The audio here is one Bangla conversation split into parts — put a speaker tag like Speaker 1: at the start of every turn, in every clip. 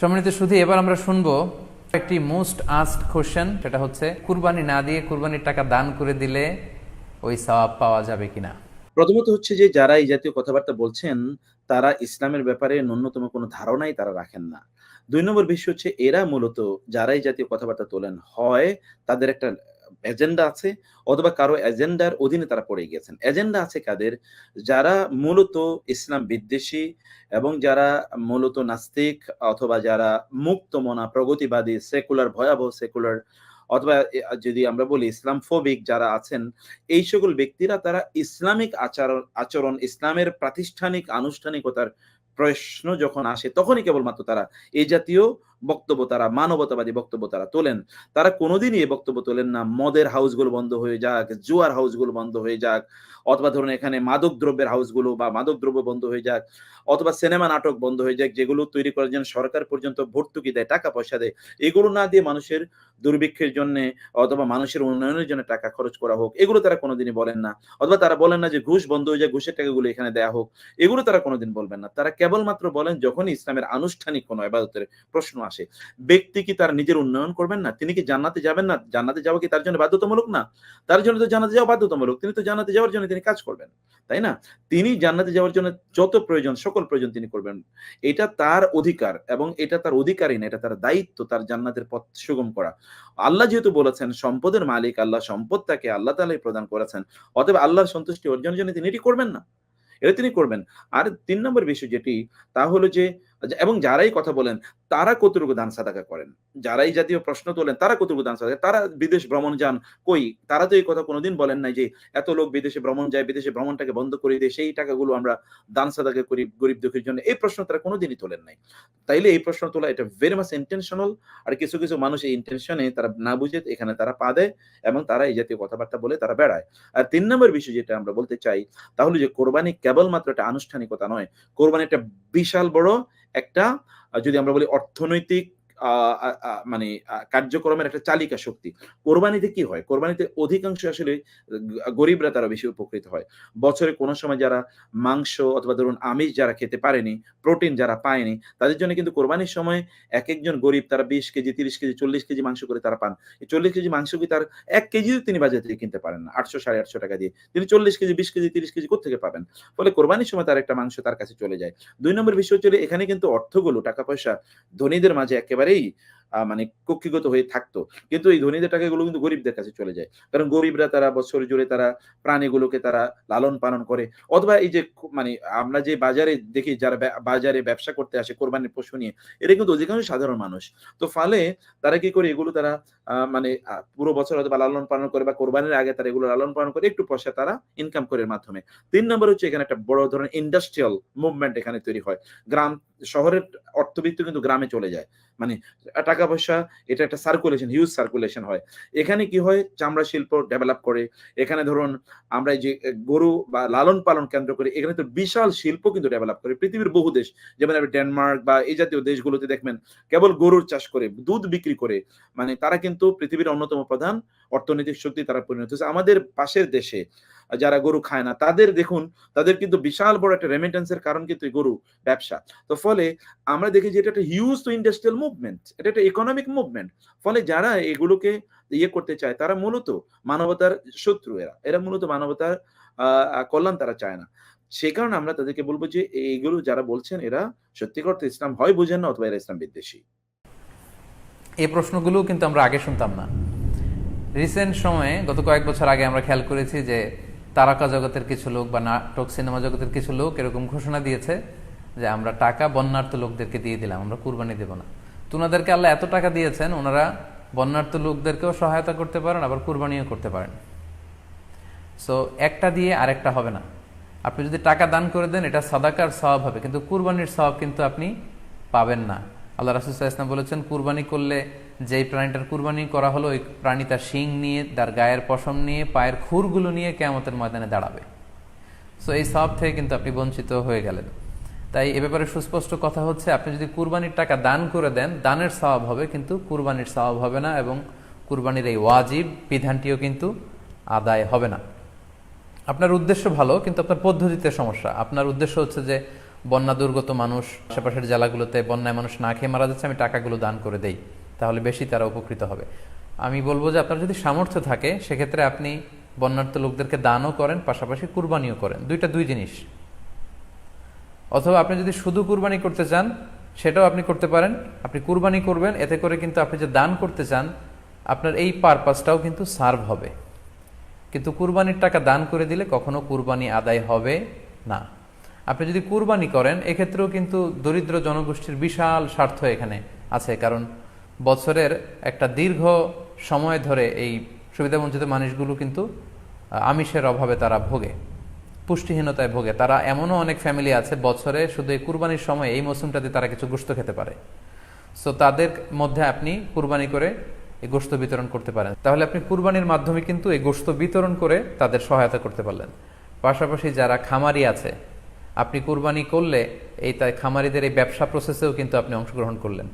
Speaker 1: সম্মানিত শুধু এবার আমরা শুনব একটি মোস্ট আস্ট কোশ্চেন সেটা হচ্ছে, কুরবানি না দিয়ে কুরবানির টাকা দান করে দিলে ওই সওয়াব পাওয়া যাবে কিনা?
Speaker 2: প্রথমত হচ্ছে যে, যারা এই জাতীয় কথাবার্তা বলছেন, তারা ইসলামের ব্যাপারে ন্যূনতম কোনো ধারণাই তারা রাখেন না। দুই নম্বর বিষয় হচ্ছে, এরা মূলত যারাই জাতীয় কথাবার্তা তোলেন, হয় তাদের একটা এজেন্ডা আছে অথবা কারও এজেন্ডার অধীনে তারা পড়ে গিয়েছেন। এজেন্ডা আছে কাদের? যারা মূলত ইসলাম বিদ্বেষী এবং যারা মূলত নাস্তিক অথবা যারা মুক্ত মনা, প্রগতিবাদী, সেকুলার, ভয়াবহ সেকুলার অথবা যদি আমরা বলি ইসলাম ফোবিক যারা আছেন, এই সকল ব্যক্তিরা তারা ইসলামিক আচরণ আচরণ, ইসলামের প্রাতিষ্ঠানিক, আনুষ্ঠানিকতার প্রশ্ন যখন আসে, তখনই কেবলমাত্র তারা এই জাতীয় বক্তব্য তারা, মানবতাবাদী বক্তব্য তারা তোলেন। তারা কোনোদিনই এই বক্তব্য তোলেন না, মদের হাউসগুলো বন্ধ হয়ে যাক, জুয়ার হাউসগুলো বন্ধ হয়ে যাক, অথবা ধরুন এখানে মাদক দ্রব্যের হাউসগুলো বা মাদক দ্রব্য বন্ধ হয়ে যাক, অথবা সিনেমা নাটক বন্ধ হয়ে যাক, যেগুলো তৈরি করার জন্য সরকার পর্যন্ত ভর্তুকি দেয়, টাকা পয়সা দেয়, এগুলো না দিয়ে মানুষের দুর্ভিক্ষের জন্য অথবা মানুষের উন্নয়নের জন্য টাকা খরচ করা হোক, এগুলো তারা কোনোদিনই বলেন না। অথবা তারা বলেন না যে ঘুষ বন্ধ হয়ে যায়, ঘুষের টাকাগুলো এখানে দেয়া হোক, এগুলো তারা কোনোদিন বলবেন না। তারা কেবলমাত্র বলেন, যখনই ইসলামের আনুষ্ঠানিক কোনো এবাদতের প্রশ্ন আসে, ব্যক্তি কি তার নিজের উন্নয়ন করবেন না? তিনি কি জান্নাতে যাবেন না? জান্নাতে যাওয়া কি তার জন্য বাধ্যতামূলক না? তার জন্য তো জান্নাতে যাওয়া বাধ্যতামূলক, তিনি তো জান্নাতে যাওয়ার জন্য তিনি কাজ করবেন, তাই না? তিনি জান্নাতে যাওয়ার জন্য যত প্রয়োজন, সকল প্রয়োজন তিনি করবেন। এটা তার অধিকার এবং এটা তার অধিকারই না, এটা তার দায়িত্ব, তার জান্নাতের পথ সুগম করা। আল্লাহ যেহেতু বলেছেন সম্পদের মালিক, আল্লাহ সম্পদ তাকে আল্লাহ তালাই প্রদান করেছেন, অতএব আল্লাহর সন্তুষ্টি অর্জনের জন্য তিনি এটি করবেন না। এটা তিনি করবেন। আর তিন নম্বর বিষয় যেটি, তা হলো যে, এবং যারাই কথা বলেন তারা কতটুকু দান সাদাকা করেন? যারাই জাতীয় প্রশ্ন তোলেন, তারা কতটুকু দান সাদাকা? তারা বিদেশ ভ্রমণ যান কই? তারা তো এই কথা কোনোদিন বলেন নাই যে এত লোক বিদেশে ভ্রমণ যায়, বিদেশে ভ্রমণটাকে বন্ধ করে দিয়ে সেই টাকাগুলো আমরা দান সাদাকা করি গরিব দুঃখীর জন্য। এই প্রশ্ন তারা কোনোদিনই তোলেন নাই। তাইলে এই প্রশ্ন তোলা এটা ভেরি মাস ইন্টেনশনাল আর কিছু কিছু মানুষ এই ইন্টেনশনে তারা না বুঝে এখানে তারা পা দেয় এবং তারা এই জাতীয় কথাবার্তা বলে তারা বেড়ায়। আর তিন নম্বর বিষয় যেটা আমরা বলতে চাই তাহলে যে কোরবানি কেবলমাত্র একটা আনুষ্ঠানিকতা নয়, কোরবানি একটা বিশাল বড় একটা যদি আমরা বলি অর্থনৈতিক মানে কার্যক্রমের একটা চালিকা শক্তি। কোরবানিতে কি হয়? কোরবানিতে অধিকাংশ আসলে গরিবরা তারা বেশি উপকৃত হয়। বছরে কোনো সময় যারা মাংস অথবা ধরুন আমিষ যারা খেতে পারেনি, প্রোটিন যারা পায়নি, তাদের জন্য কিন্তু কোরবানির সময় এক একজন গরিব তারা বিশ কেজি, তিরিশ কেজি, চল্লিশ কেজি মাংস করে তারা পান। এই চল্লিশ কেজি মাংস কি তার এক কেজিও তিনি বাজার থেকে কিনতে পারেন না। আটশো, সাড়ে আটশো টাকা দিয়ে। তিনি চল্লিশ কেজি, বিশ কেজি, তিরিশ কেজি কোথেকে পাবেন? ফলে কোরবানির সময় তার একটা মাংস তার কাছে চলে যায়। দুই নম্বর বিষয় হচ্ছে এখানে কিন্তু অর্থগুলো টাকা পয়সা ধনীদের মাঝে একেবারেই peraí, মানে কক্ষিগত হয়ে থাকতো। কিন্তু এই ধনীদের টাকাগুলো কিন্তু গরিবদের কাছে চলে যায়। কারণ গরিবরা তারা বছর জুড়ে তারা প্রাণীগুলোকে তারা লালন পালন করে। অথবা এই যে মানে আমরা যে বাজারে দেখি, যারা বাজারে ব্যবসা করতে আসে, কোরবানির পশু নিয়ে, এরা কিন্তু অধিকাংশ সাধারণ মানুষ। তো ফলে তারা কি করে, এগুলো তারা মানে পুরো বছর হয়তো বা লালন পালন করে বা কোরবানির আগে তারা এগুলো লালন পালন করে, একটু পয়সা তারা ইনকাম করে মাধ্যমে। তিন নম্বর হচ্ছে এখানে একটা বড় ধরনের ইন্ডাস্ট্রিয়াল মুভমেন্ট এখানে তৈরি হয়। গ্রাম, শহরের অর্থবিত্ত কিন্তু গ্রামে চলে যায়। মানে টাকা পয়সা এটা একটা সার্কুলেশন হিউজ সার্কুলেশন হয়। এখানে কি হয়? চামড়া শিল্প ডেভেলপ করে। এখানে ধরুন, আমরা যে গরু বা লালন পালন কেন্দ্র করে, এখানে তো বিশাল শিল্প কিন্তু ডেভেলপ করে। পৃথিবীর বহু দেশ, যেমন আপনি ডেনমার্ক বা এই জাতীয় দেশগুলোতে দেখবেন, কেবল গরুর চাষ করে, দুধ বিক্রি করে মানে তারা কিন্তু পৃথিবীর অন্যতম প্রধান অর্থনৈতিক শক্তি তারা পরিণত হচ্ছে আমাদের পাশের দেশে যারা গরু খায় না, তাদের দেখুন, তাদের কিন্তু বিশাল বড় একটা রেমিটেন্সের কারণ কিন্তু গরু ব্যবসা। তো ফলে আমরা দেখি যে এটা একটা হিউজ তো ইন্ডাস্ট্রিয়াল মুভমেন্ট এটা একটা ইকোনমিক মুভমেন্ট ফলে যারা এগুলোকে ইয়ে করতে চায়, তারা মূলত মানবতার শত্রু এরা। এরা মূলত মানবতার কল্যাণ তারা চায় না। সে কারণে আমরা তাদেরকে বলব যে এইগুলো যারা বলছেন, এরা সত্যি করতে ইসলাম হয় বুঝেন না, অথবা এরা ইসলাম বিদ্বেষী।
Speaker 1: এই প্রশ্নগুলো কিন্তু আমরা আগে শুনতাম না। রিসেন্ট সময়ে, গত কয়েক বছর আগে আমরা খেয়াল করেছি যে তারকা জগতের কিছু লোক বা নাটক সিনেমা জগতের কিছু লোক এরকম ঘোষণা দিয়েছে যে আমরা টাকা বন্যার্থ লোকদেরকে দিয়ে দিলাম, আমরা কুরবানি দেব না। তো ওনাদেরকে আল্লাহ এত টাকা দিয়েছেন, ওনারা বন্যার্থ লোকদেরকেও সহায়তা করতে পারেন, আবার কুরবানিও করতে পারেন। সো একটা দিয়ে আরেকটা হবে না। আপনি যদি টাকা দান করে দেন, এটা সাদাকার স্বভাব হবে, কিন্তু কুরবানির স্বভাব কিন্তু আপনি পাবেন না। আল্লাহ রাসুল ইসলাম বলেছেন, কুরবানি করলে যেই প্রাণীটার কুরবানি করা হলো, ওই প্রাণী তার শিং নিয়ে, তার গায়ের পশম নিয়ে, পায়ের খুরগুলো নিয়ে কেয়ামতের ময়দানে দাঁড়াবে। সো এই সব থেকে কিন্তু আপনি বঞ্চিত হয়ে গেলেন। তাই এ ব্যাপারে সুস্পষ্ট কথা হচ্ছে, আপনি যদি কুরবানির টাকা দান করে দেন, দানের স্বভাব হবে, কিন্তু কুরবানির স্বভাব হবে না এবং কুরবানির এই ওয়াজিব বিধানটিও কিন্তু আদায় হবে না। আপনার উদ্দেশ্য ভালো, কিন্তু আপনার পদ্ধতিতে সমস্যা। আপনার উদ্দেশ্য হচ্ছে যে বন্যা দুর্গত মানুষ, আশেপাশের জেলাগুলোতে বন্যায় মানুষ না খেয়ে মারা যাচ্ছে, আমি টাকাগুলো দান করে দেই। তাহলে বেশি তারা উপকৃত হবে। আমি বলব যে আপনার যদি সামর্থ্য থাকে, সেক্ষেত্রে আপনি বন্যার্থ লোকদেরকে দানও করেন, পাশাপাশি কুরবানিও করেন। দুইটা দুই জিনিস। অথবা আপনি যদি শুধু কুরবানি করতে চান, সেটাও আপনি করতে পারেন। আপনি কুরবানি করবেন, এতে করে কিন্তু আপনি যে দান করতে চান, আপনার এই পারপাসটাও কিন্তু সার্ভ হবে। কিন্তু কুরবানির টাকা দান করে দিলে কখনো কুরবানি আদায় হবে না। আপনি যদি কুরবানি করেন, এক্ষেত্রেও কিন্তু দরিদ্র জনগোষ্ঠীর বিশাল স্বার্থ এখানে আছে। কারণ বছরের একটা দীর্ঘ সময় ধরে এই সুবিধাবঞ্চিত মানুষগুলো কিন্তু আমিষের অভাবে তারা ভোগে, পুষ্টিহীনতায় ভোগে। তারা এমনও অনেক ফ্যামিলি আছে, বছরে শুধু এই কুরবানির সময় এই মৌসুমটাতে তারা কিছু গোস্ত খেতে পারে। সো তাদের মধ্যে আপনি কুরবানি করে এই গোস্ত বিতরণ করতে পারেন। তাহলে আপনি কুরবানির মাধ্যমে কিন্তু এই গোস্ত বিতরণ করে তাদের সহায়তা করতে পারলেন। পাশাপাশি যারা খামারি আছে, আপনি কুরবানি করলে এই তাই খামারিদের এই ব্যবসা প্রসেসেও কিন্তু আপনি অংশগ্রহণ করলেন।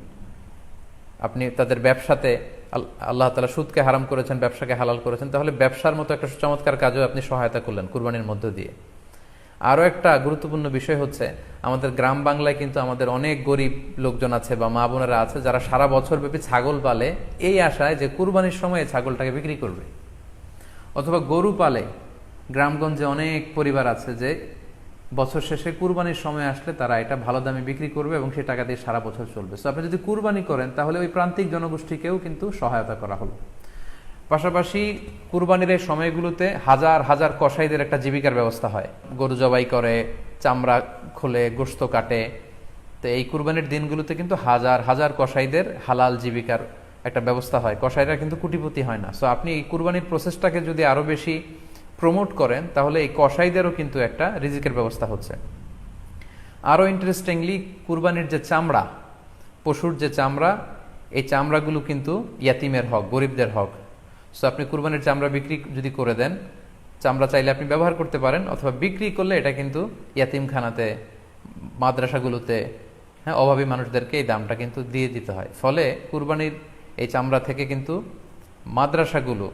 Speaker 1: আপনি তাদের ব্যবসাতে আল- আল্লাহ তালা সুদকে হারাম করেছেন, ব্যবসাকে হালাল করেছেন, তাহলে ব্যবসার মতো একটা চমৎকার কাজও আপনি সহায়তা করলেন কুরবানির মধ্য দিয়ে। আরও একটা গুরুত্বপূর্ণ বিষয় হচ্ছে, আমাদের গ্রাম বাংলায় কিন্তু আমাদের অনেক গরিব লোকজন আছে বা মা বোনেরা আছে, যারা সারা বছর ব্যাপী ছাগল পালে এই আশায় যে কুরবানির সময় ছাগলটাকে বিক্রি করবে। অথবা গরু পালে, গ্রামগঞ্জে অনেক পরিবার আছে যে বছর শেষে কুরবানির সময় আসলে তারা এটা ভালো দামে বিক্রি করবে এবং সেই টাকা দিয়ে সারা বছর চলবে। সো আপনি যদি কুরবানি করেন, তাহলে ওই প্রান্তিক জনগোষ্ঠীকেও কিন্তু সহায়তা করা হলো। পাশাপাশি কুরবানির এই সময়গুলোতে হাজার হাজার কসাইদের একটা জীবিকার ব্যবস্থা হয়। গরু জবাই করে, চামড়া খোলে, গোস্ত কাটে। তো এই কুরবানির দিনগুলোতে কিন্তু হাজার হাজার কসাইদের হালাল জীবিকার একটা ব্যবস্থা হয়। কসাইরা কিন্তু কুটিপতি হয় না। সো আপনি এই কুরবানির প্রসেসটাকে যদি আরও বেশি প্রমোট করেন, তাহলে এই কসাইদেরও কিন্তু একটা রিজিকের ব্যবস্থা হচ্ছে। আরও ইন্টারেস্টিংলি কুরবানির যে চামড়া, পশুর যে চামড়া, এই চামড়াগুলো কিন্তু ইয়াতিমের হক, গরিবদের হক। সো আপনি কুরবানির চামড়া বিক্রি যদি করে দেন, চামড়া চাইলে আপনি ব্যবহার করতে পারেন, অথবা বিক্রি করলে এটা কিন্তু ইয়াতিমখানাতে, মাদ্রাসাগুলোতে হ্যাঁ অভাবী মানুষদেরকে এই দামটা কিন্তু দিয়ে দিতে হয়। ফলে কুরবানির এই চামড়া থেকে কিন্তু মাদ্রাসাগুলো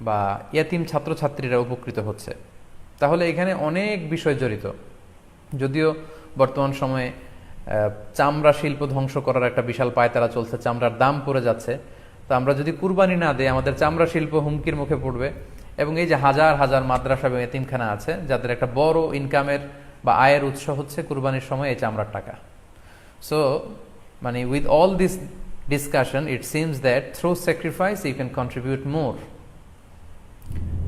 Speaker 1: বা ইয়াতিম ছাত্রছাত্রীরা উপকৃত হচ্ছে। তাহলে এখানে অনেক বিষয় জড়িত। যদিও বর্তমান সময়ে চামড়া শিল্প ধ্বংস করার একটা বিশাল পায়তারা চলছে, চামড়ার দাম পড়ে যাচ্ছে। তো আমরা যদি কুরবানি না দিই, আমাদের চামড়া শিল্প হুমকির মুখে পড়বে। এবং এই যে হাজার হাজার মাদ্রাসা এবং এতিমখানা আছে, যাদের একটা বড় ইনকামের বা আয়ের উৎস হচ্ছে কুরবানির সময় এই চামড়ার টাকা। সো মানে with all this discussion it seems that through sacrifice you can contribute more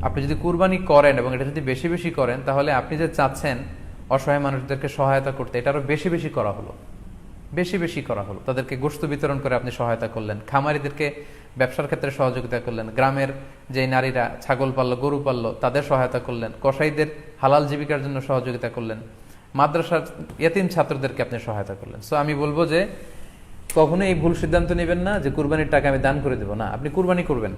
Speaker 1: আপনি যদি কুরবানি করেন এবং এটা যদি বেশি বেশি করেন, তাহলে আপনি যে চাচ্ছেন অসহায় মানুষদেরকে সহায়তা করতে, এটা আরও বেশি বেশি করা হলো। বেশি বেশি করা হলো। তাদেরকে গোস্ত বিতরণ করে আপনি সহায়তা করলেন, খামারিদেরকে ব্যবসার ক্ষেত্রে সহযোগিতা করলেন, গ্রামের যে নারীরা, ছাগল পাললো, গরু পাললো, তাদের সহায়তা করলেন, কসাইদের হালাল জীবিকার জন্য সহযোগিতা করলেন, মাদ্রাসার এতিম ছাত্রদেরকে আপনি সহায়তা করলেন। সো আমি বলব যে কখনো এই ভুল সিদ্ধান্ত নেবেন না যে কুরবানির টাকা আমি দান করে দেবো। না, আপনি কুরবানি করবেন।